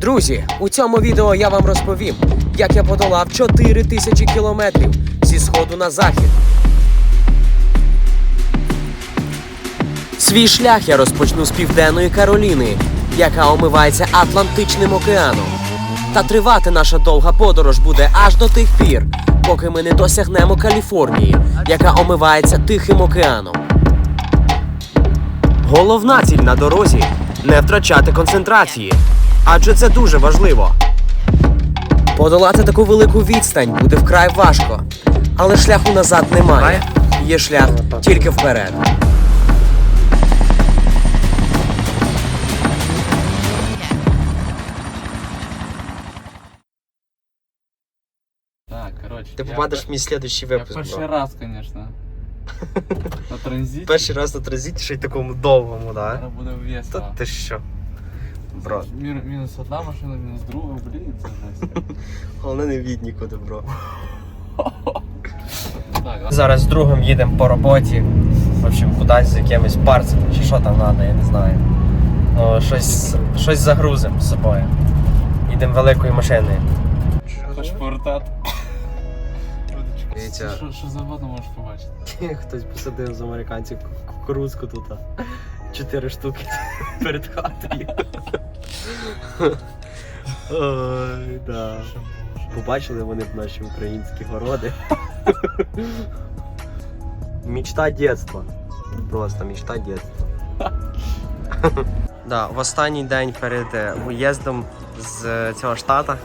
Друзі, у цьому відео я вам розповім, як я подолав 4 тисячі кілометрів зі сходу на захід. Свій шлях я розпочну з південної Кароліни, яка омивається Атлантичним океаном. Та тривати наша довга подорож буде аж до тих пір, поки ми не досягнемо Каліфорнії, яка омивається Тихим океаном. Головна ціль на дорозі не втрачати концентрації, адже це дуже важливо. Подолати таку велику відстань буде вкрай важко, але шляху назад немає. Є шлях тільки вперед. Так, короче. Ти попадеш в мій слідуючий Я випуск. перший бро. раз, конечно. На транзиті. Перший раз на транзиті, ще й такому довгому, да? Зараз буде Та ти що? Бро, Мі- Мінус одна машина, мінус друга, блін, це жесть. головне не від нікуди, бро. Так, а Зараз з другом їдемо по роботі. В общем, кудись з якимось парцем, чи що там треба, я не знаю. Ну, щось, щось загрузимо з собою. Їдемо великою машиною. хочеш повертати? Дивіться. Що- Що завгодно можеш побачити. Хтось посадив з американців ку- кукурудзку тут. Чотири штуки перед хатою. Ой, да. Побачили вони б наші українські городи. Мечта дитинства. Просто мечта дитинства. да, в останній день перед виїздом з е, цього штата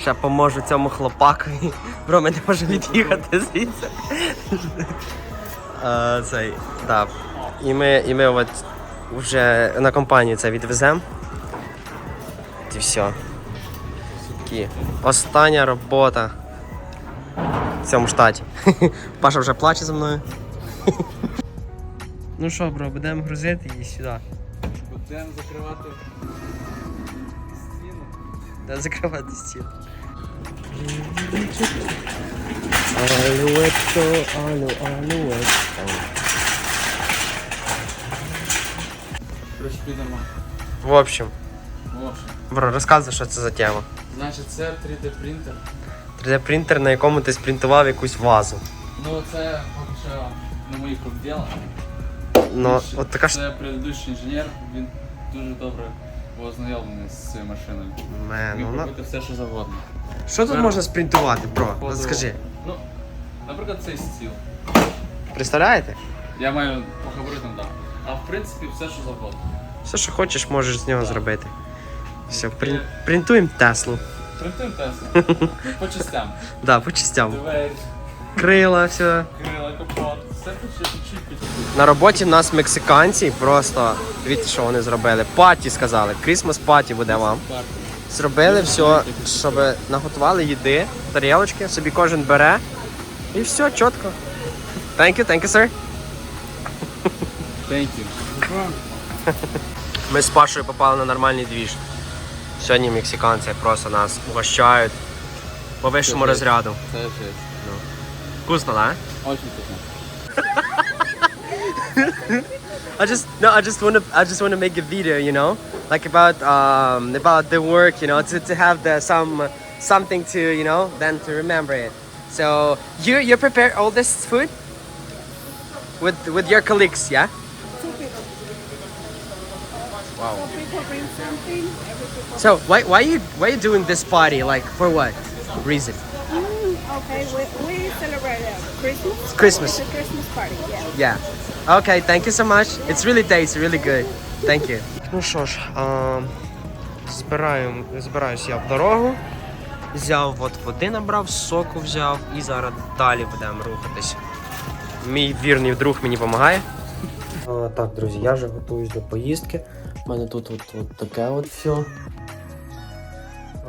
ще поможу цьому хлопакові. Бро, ми не можемо від'їхати звідси. Е, цей, да. І ми, і ми от вже на компанію це відвеземо. І все. Такі. Остання робота в цьому штаті. Паша вже плаче за мною. ну що, бро, будемо грузити і сюди. Будемо закривати стіну. Да, закривати стіл. Алюетто, алю, алюетто. Короче, підемо. В общем, В общем, Бро, розказуй, що це за тема. значить, це 3D принтер. 3D принтер, на якому ти спринтував якусь вазу. Ну, це поки що не моїх рук діло. Ну, от така ж. Це предыдущий інженер, він дуже добре був ознайомлений з цією машиною. Мен, Міг ну, на- робити все, що завгодно. Що тут можна спринтувати, бро? Походу- От скажи. Ну, наприклад, цей стіл. Представляєте? Я маю по габаритам, так. А в принципі все, що завгодно. Все, що хочеш, можеш з нього зробити. Все, прин... принтуємо Теслу. Принтуємо Теслу. По частям. Да, по частям. Двері, Крила, все. крила, капот. Все по чуть-чуть, по чуть-чуть. На роботі в нас мексиканці просто дивіться, що вони зробили. Паті сказали. Крісмас паті буде вам. Зробили все, щоб наготували їди, тарілочки, собі кожен бере. І все, чітко. Thank you, thank you, sir. Thank you. Ми з Пашою попали на нормальний двіж. Сьогодні мексиканці просто нас угощають по вищому Це жесть. розряду. Це жесть. Вкусно, да? Очень вкусно. I just no, I just wanna I just wanna make a video, you know, like about um about the work, you know, to, to have the some something to you know then to remember it. So you you prepare all this food with with your colleagues, yeah? Wow. Some people bring something. So why why you why you doing this party? Like for what reason? Mm, okay, we, we celebrate uh, Christmas. It's Christmas. It's a Christmas party. Yeah. Yeah. Okay, thank you so much. It's really tasty, really good. Thank you. Ну що ж, а, збираю, збираюсь я в дорогу. Взяв от води набрав, соку взяв і зараз далі будемо рухатись. Мій вірний друг мені допомагає. так, друзі, я вже готуюсь до поїздки. У мене тут от, от таке от все.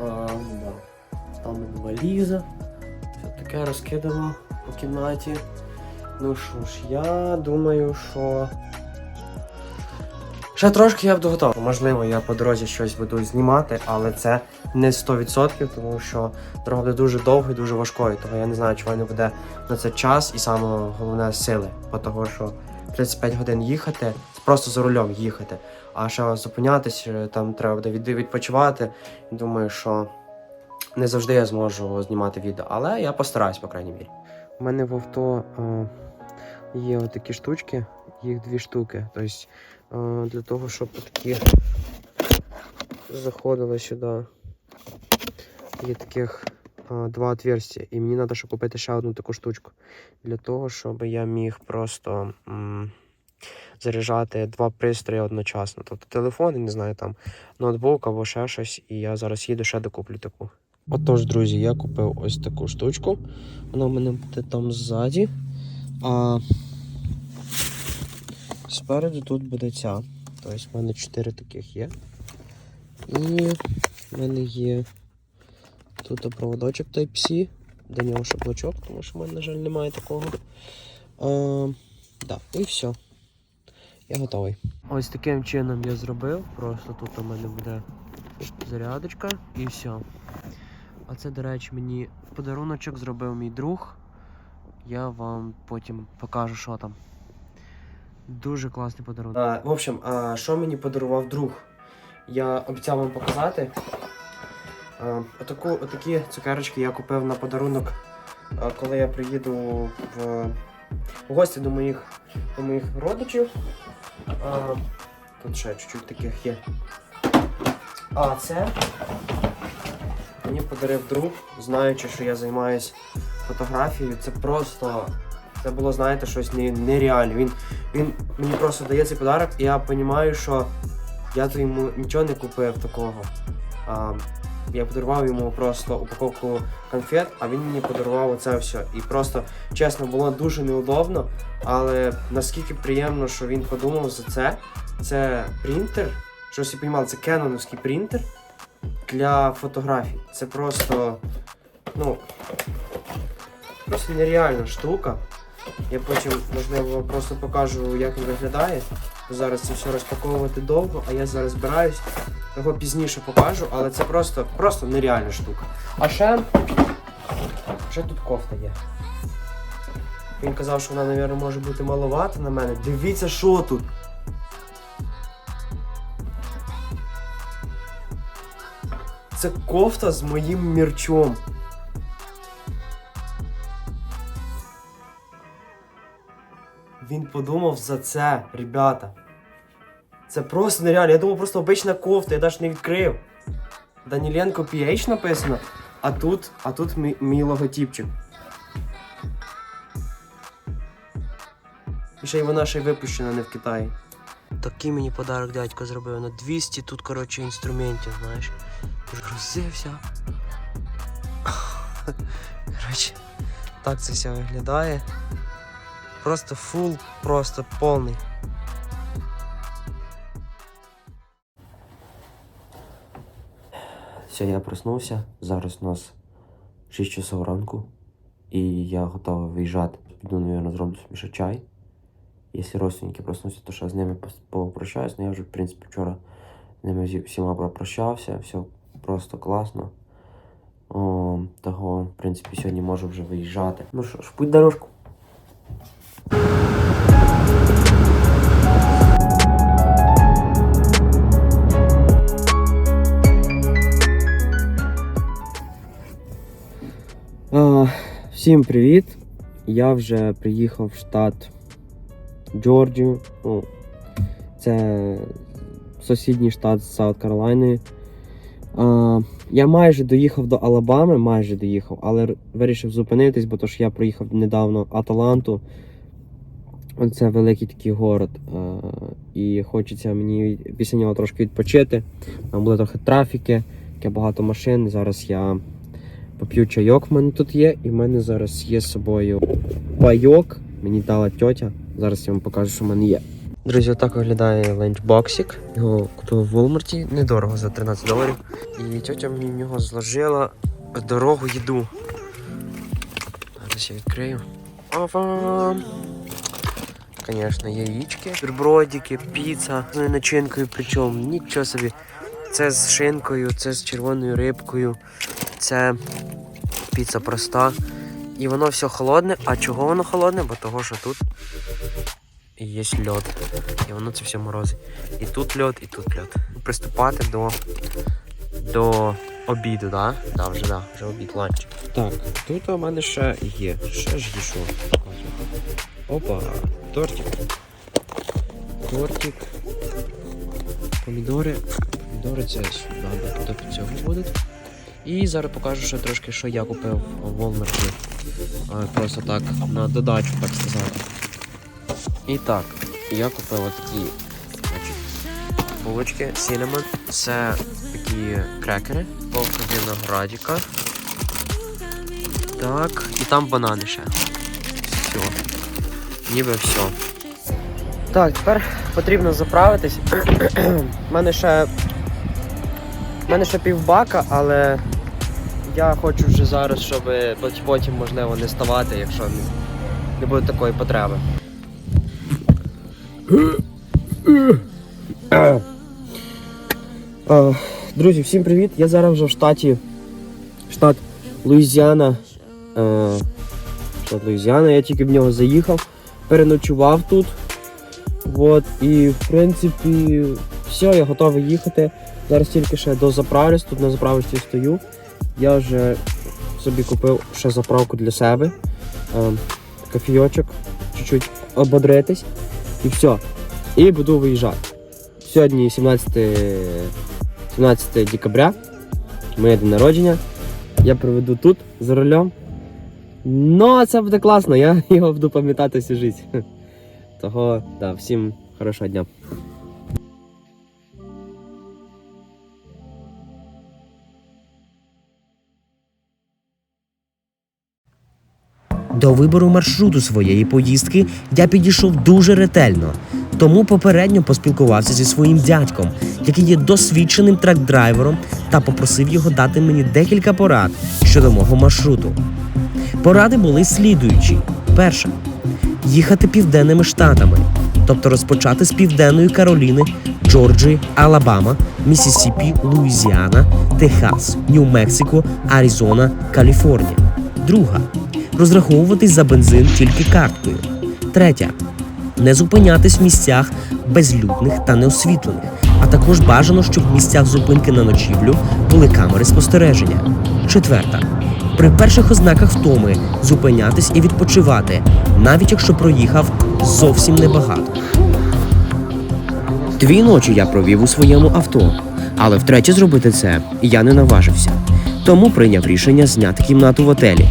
А, да. Там валіза. Все таке розкидано по кімнаті. Ну що ж, я думаю, що. Ще трошки я буду готовий. Можливо, я по дорозі щось буду знімати, але це не 100%, тому що дорога буде дуже довгою, дуже важкою. Того я не знаю, чи не буде на це час і саме головне сили. Бо того, що 35 годин їхати просто за рулем їхати. А ще зупинятись, е, там треба буде відпочивати. Думаю, що не завжди я зможу знімати відео, але я постараюсь, по крайній мірі. У мене в авто е, є отакі штучки, їх дві штуки. Тобто е, для того, щоб такі заходили сюди. Є таких е, два отверстия. І мені треба ще купити ще одну таку штучку. Для того, щоб я міг просто м, заряджати два пристрої одночасно. Тобто телефон, не знаю, там ноутбук або ще щось. І я зараз їду ще докуплю таку. Отож, друзі, я купив ось таку штучку. Вона в мене буде там ззаді. А спереду тут буде ця. Тобто в мене 4 таких є. І в мене є тут проводочок Type-C. До нього ще блочок, тому що в мене, на жаль, немає такого. А, да, і все. Я готовий. Ось таким чином я зробив. Просто тут у мене буде зарядочка і все. А це, до речі, мені подаруночок зробив мій друг. Я вам потім покажу, що там. Дуже класний подарунок. А, в общем, а, що мені подарував друг? Я обіцяв вам показати. А, отаку, отакі цукерочки я купив на подарунок, а, коли я приїду в, в гості до моїх, до моїх родичів. А, тут ще чуть-чуть таких є. А це мені подарив друг, знаючи, що я займаюся фотографією. Це просто. Це було, знаєте, щось нереальне. Він, він мені просто дає цей подарок, і я розумію, що я то йому нічого не купив такого. А, я подарував йому просто упаковку конфет, а він мені подарував оце все. І просто, чесно, було дуже неудобно, але наскільки приємно, що він подумав за це. Це принтер, що всі розуміли, це кеноновський принтер для фотографій. Це просто, ну, просто нереальна штука. Я потім, можливо, просто покажу, як він виглядає. Зараз це все розпаковувати довго, а я зараз збираюсь. Його пізніше покажу, але це просто, просто нереальна штука. А ще, ще тут кофта є. Він казав, що вона, мабуть, може бути маловата на мене. Дивіться, що тут. Це кофта з моїм мерчом. Він подумав за це, ребята. Це просто нереально. Я думав, просто обична кофта, я навіть не відкрив. Даніленко PH написано, а тут, а тут мій, мій логотипчик. І ще й вона ще й випущена не в Китаї. Такий мені подарок дядько зробив на 200 тут, коротше, інструментів, знаєш. Грузився. Коротше, так це все виглядає. Просто фул, просто повний. Все, я проснувся. Зараз у нас 6 часов ранку. І я готовий виїжджати. Піду, мабуть, зроблю собі ще чай. Якщо родственники проснуться, то ще з ними попрощаюсь. Ну я вже, в принципі, вчора з ними всіма попрощався. Все просто класно. О, того, в принципі, сьогодні можу вже виїжджати. Ну що ж, путь дорожку. Всім привіт! Я вже приїхав в штат Джорджію. Ну, це сусідній штат з Саут Каролайною. Я майже доїхав до Алабами, майже доїхав, але вирішив зупинитись, бо то ж я проїхав недавно Аталанту. Це великий такий город. І хочеться мені після нього трошки відпочити. Там буде трохи трафіки, таке багато машин. Зараз я поп'ю чайок в мене тут є, і в мене зараз є з собою пайок. Мені дала тьотя. Зараз я вам покажу, що в мене є. Друзі, отак виглядає ленчбоксик. Його купив в Walmart, недорого за 13 доларів. І тьотя мені в нього зложила дорогу їду. Зараз я відкрию. Ава! Звісно, яєчки, бутербродики, піца з начинкою, причому нічого собі. Це з шинкою, це з червоною рибкою, це піца проста. І воно все холодне. А чого воно холодне? Бо того, що тут є льод. І воно це все морозить. І тут льод, і тут льод. Приступати до, до обіду, да? Да, вже да, вже обід, ланч. Так, тут у мене ще є. Ще ж є що. Опа, тортик. Тортик. Помідори. Помідори це сюди, до цього будуть. І зараз покажу ще трошки, що я купив в. Просто так, на додачу, так сказати. І так, я купив такі булочки Cinnamon. Це такі крекери, полка виноградика. Так, і там банани ще. Все. Ніби все. Так, тепер потрібно заправитись. У мене ще. У мене ще півбака, але я хочу вже зараз, щоб пот- потім можливо не ставати, якщо не, не буде такої потреби. Друзі, всім привіт! Я зараз вже в штаті. Штат Луїзіана. Е, штат Луїзіана, я тільки в нього заїхав, переночував тут. От, і в принципі, все, я готовий їхати. Зараз тільки ще дозаправлюсь, тут на заправочці стою. Я вже собі купив ще заправку для себе. Е, кофійочок, чуть-чуть ободритись. І все. І буду виїжджати. Сьогодні 17, 17 декабря, моє день народження. Я проведу тут за рулем. Ну, це буде класно, я його буду пам'ятати всю життя. Того, да, всім хорошого дня. До вибору маршруту своєї поїздки я підійшов дуже ретельно, тому попередньо поспілкувався зі своїм дядьком, який є досвідченим трак-драйвером, та попросив його дати мені декілька порад щодо мого маршруту. Поради були слідуючі: перша їхати південними штатами, тобто розпочати з південної Кароліни, Джорджії, Алабама, Місісіпі, Луїзіана, Техас, Нью-Мексико, Аризона, Каліфорнія. Друга розраховуватись за бензин тільки карткою. Третя не зупинятись в місцях безлюдних та неосвітлених, а також бажано, щоб в місцях зупинки на ночівлю були камери спостереження. Четверта. При перших ознаках втоми зупинятись і відпочивати, навіть якщо проїхав зовсім небагато. Дві ночі я провів у своєму авто, але втретє зробити це я не наважився. Тому прийняв рішення зняти кімнату в отелі.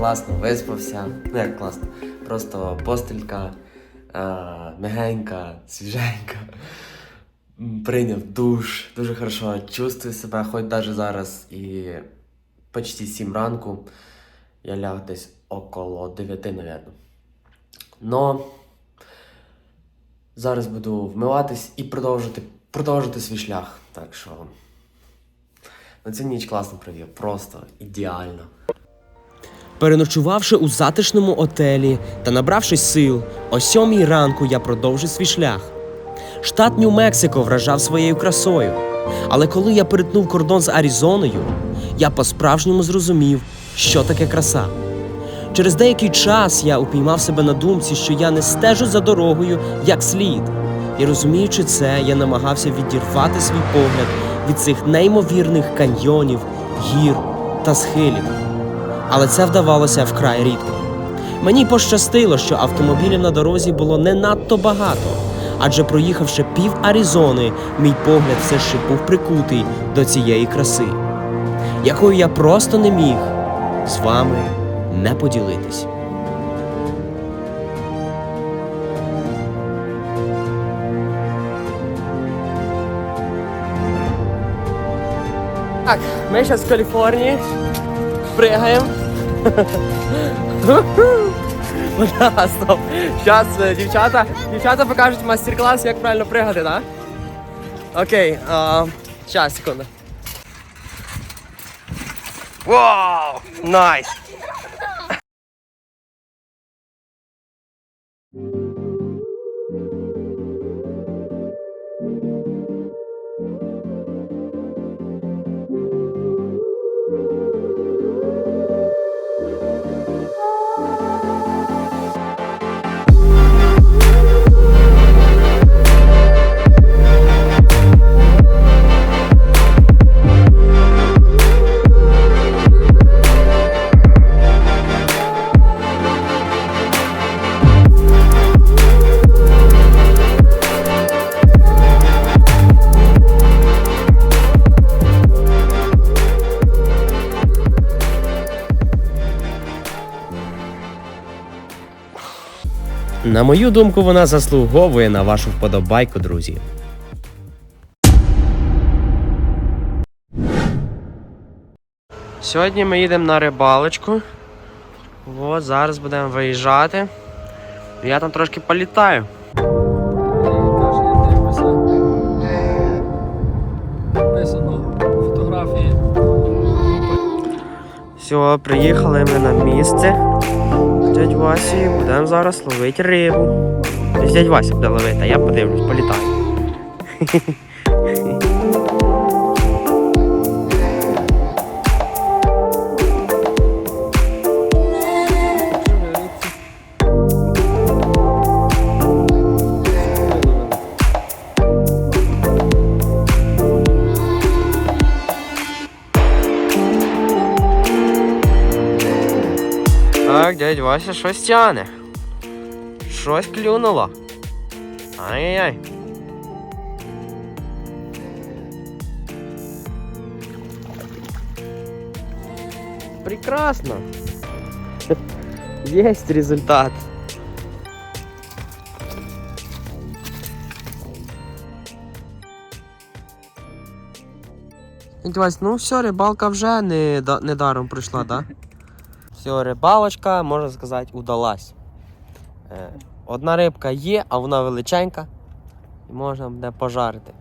Класно виспався. Ну як класно. Просто постелька е, мягенька, свіженька. Прийняв душ, дуже хорошо чувствую себе, хоч навіть зараз і почти 7 ранку. Я ляг десь около 9, напевно. Но зараз буду вмиватись і продовжити, продовжити свій шлях. Так що на цю ніч класно провів, просто ідеально. Переночувавши у затишному отелі та набравшись сил, о сьомій ранку я продовжив свій шлях. Штат Нью-Мексико вражав своєю красою. Але коли я перетнув кордон з Аризоною, я по-справжньому зрозумів, що таке краса. Через деякий час я упіймав себе на думці, що я не стежу за дорогою як слід. І розуміючи це, я намагався відірвати свій погляд від цих неймовірних каньйонів, гір та схилів але це вдавалося вкрай рідко. Мені пощастило, що автомобілів на дорозі було не надто багато, адже проїхавши пів Аризони, мій погляд все ще був прикутий до цієї краси, якою я просто не міг з вами не поділитись. Так, ми зараз в Каліфорнії. Пригаємо. Стоп. Зараз дівчата, дівчата покажуть майстер-клас, як правильно пригати, так? Окей, зараз, секунду. Вау! Найс! На мою думку, вона заслуговує на вашу вподобайку, друзі. Сьогодні ми їдемо на рибалочку. От, зараз будемо виїжджати. Я там трошки політаю. Все, приїхали ми на місце. Дядь Васі будемо зараз ловити рибу. Дядь Вася буде ловити, а я подивлюсь, політаю. Дядь Вася щось тяне. Щось клюнуло. Ай-яй-яй. Прекрасно. Есть результат. Дядь Вась, ну все, рибалка вже не, не даром пройшла, так? Да? Все, рибалочка, можна сказати, удалась. Е, Одна рибка є, а вона величенька. І можна буде пожарити.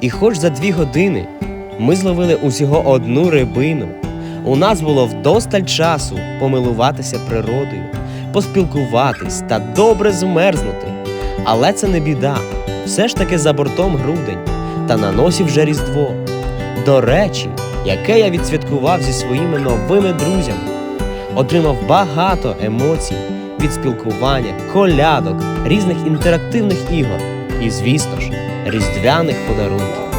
І хоч за дві години ми зловили усього одну рибину, у нас було вдосталь часу помилуватися природою, поспілкуватись та добре змерзнути. Але це не біда. Все ж таки за бортом грудень, та на носі вже Різдво. До речі, яке я відсвяткував зі своїми новими друзями, отримав багато емоцій від спілкування, колядок, різних інтерактивних ігор і, звісно ж, різдвяних подарунків.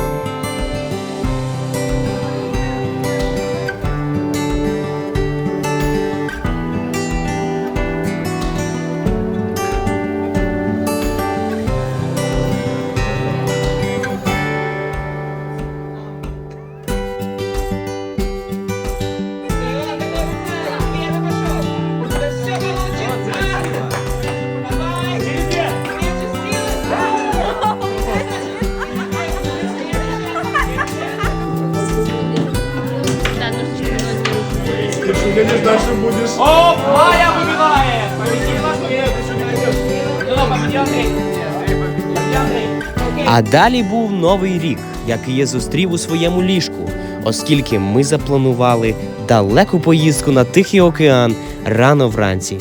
А далі був новий рік, який я зустрів у своєму ліжку, оскільки ми запланували далеку поїздку на Тихий океан рано вранці.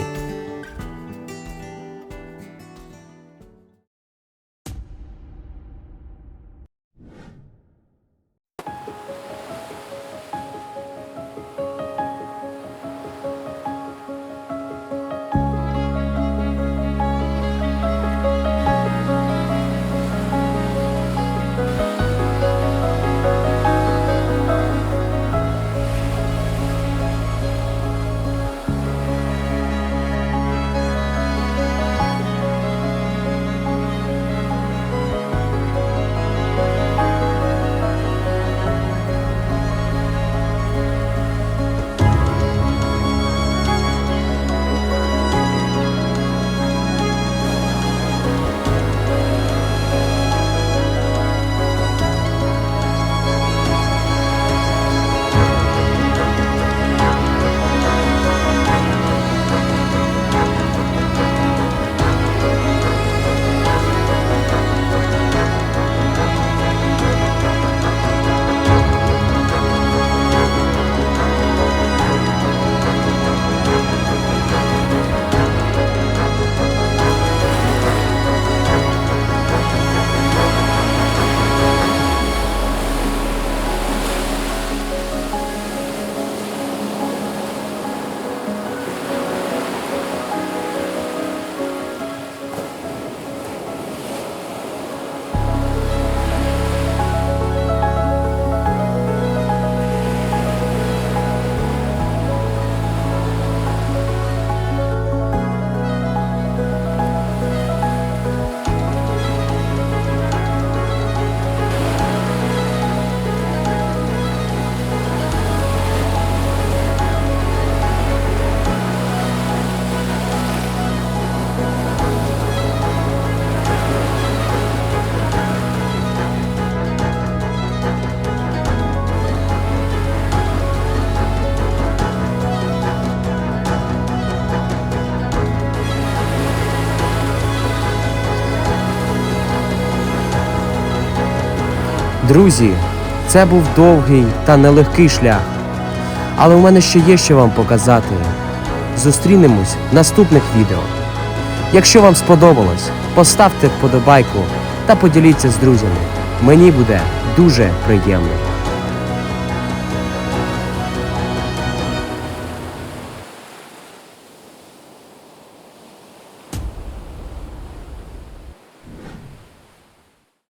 Друзі, це був довгий та нелегкий шлях. Але у мене ще є що вам показати. Зустрінемось в наступних відео. Якщо вам сподобалось, поставте вподобайку та поділіться з друзями. Мені буде дуже приємно.